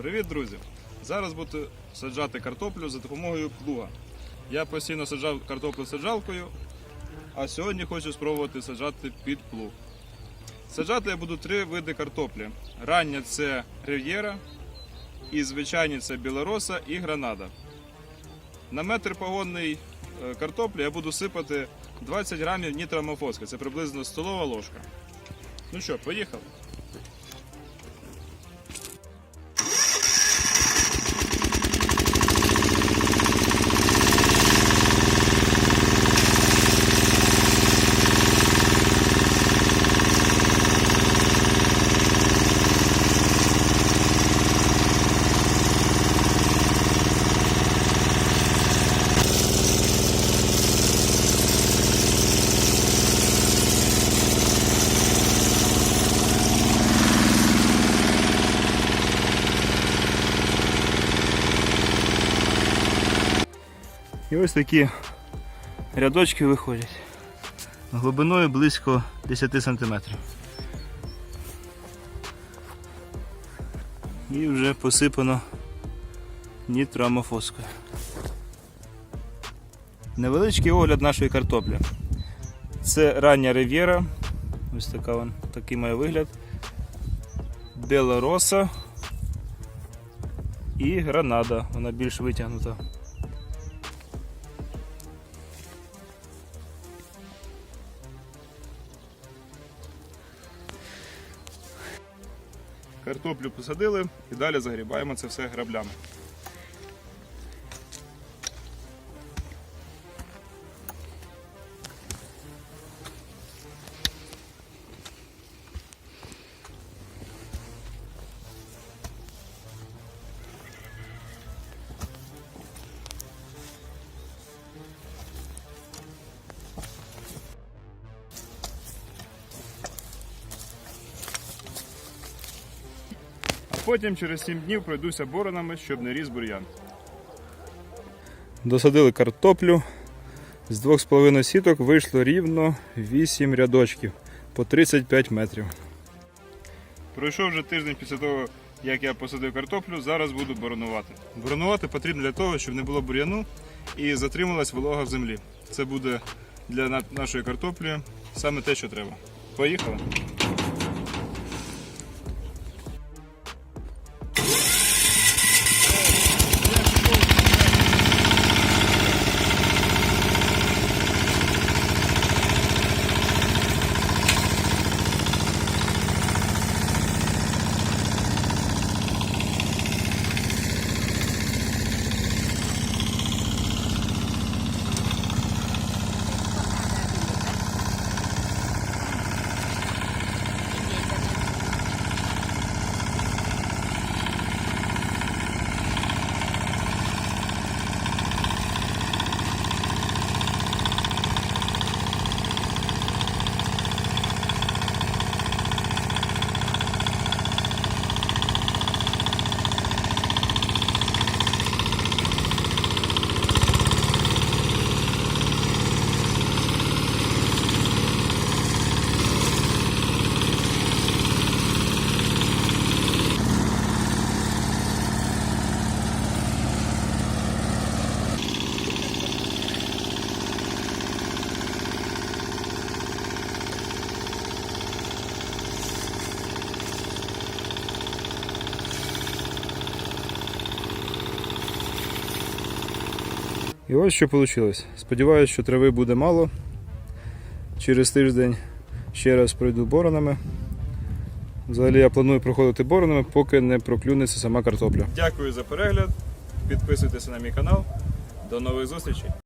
Привіт, друзі! Зараз буду саджати картоплю за допомогою плуга. Я постійно саджав картоплю саджалкою, а сьогодні хочу спробувати саджати під плуг. Саджати я буду три види картоплі. Рання це рив'єра, і звичайні це білороса і гранада. На метр погонний е, картоплі я буду сипати 20 грамів нітрамофоски. Це приблизно столова ложка. Ну що, поїхали? І ось такі рядочки виходять. Глибиною близько 10 см. І вже посипано нітроамофоскою. Невеличкий огляд нашої картоплі. Це рання рив'єра. Ось така вон, такий має вигляд. Белороса і гранада. Вона більш витягнута. Картоплю посадили і далі загрібаємо це все граблями. Потім через 7 днів пройдуся боронами, щоб не ріс бур'ян. Досадили картоплю. З 2,5 сіток вийшло рівно 8 рядочків по 35 метрів. Пройшов вже тиждень після того, як я посадив картоплю, зараз буду боронувати. Боронувати потрібно для того, щоб не було бур'яну і затрималась волога в землі. Це буде для нашої картоплі саме те, що треба. Поїхали! І ось що вийшло. Сподіваюсь, що трави буде мало. Через тиждень ще раз пройду боронами. Взагалі я планую проходити боронами, поки не проклюнеться сама картопля. Дякую за перегляд. Підписуйтесь на мій канал. До нових зустрічей!